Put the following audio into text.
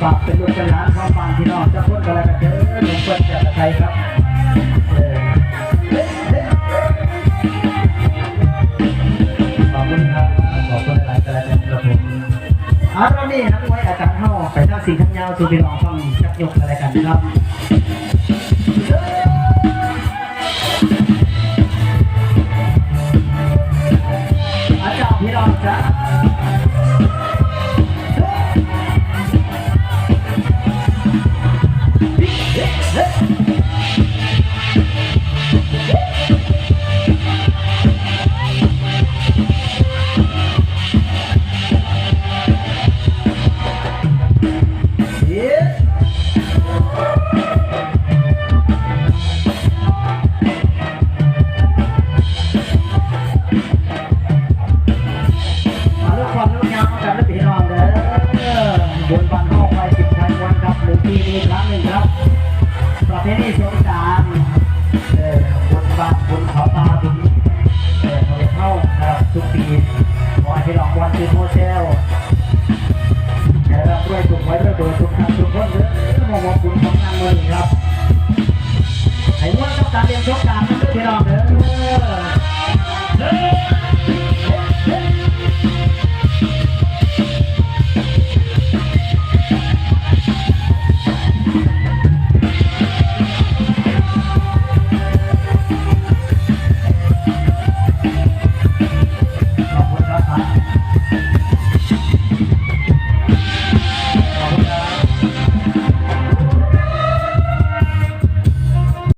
ฝากเป็นลูกเป็นหลานของบางพี่น้องจะพูดกันแล้วกันเด้อหลวงพ่อจะใครครับขอบคุณครับขอบคุณหลายๆกันแล้วกันรับผมเอาเรานี่นักไว้อาจารย์เข้าไปท่าสีทั้งยาวสู่พี่น้องฟังจับยกอะไรกันครับ อาจ ครั้งหนึ่งครับประเพณีสงกรานต์เออบนบานบนเขาตาบุญเออเขาไปเข้านะครับทุกปีขอให้พี่น้องวันที่โมเซลแต่เราด้วยถูกไว้ด้วยโดยทุกท่านทุกคนเด้อมองว่าคุณของนางเมืองครับให้ม้วนกับการเรียนสงกรานต์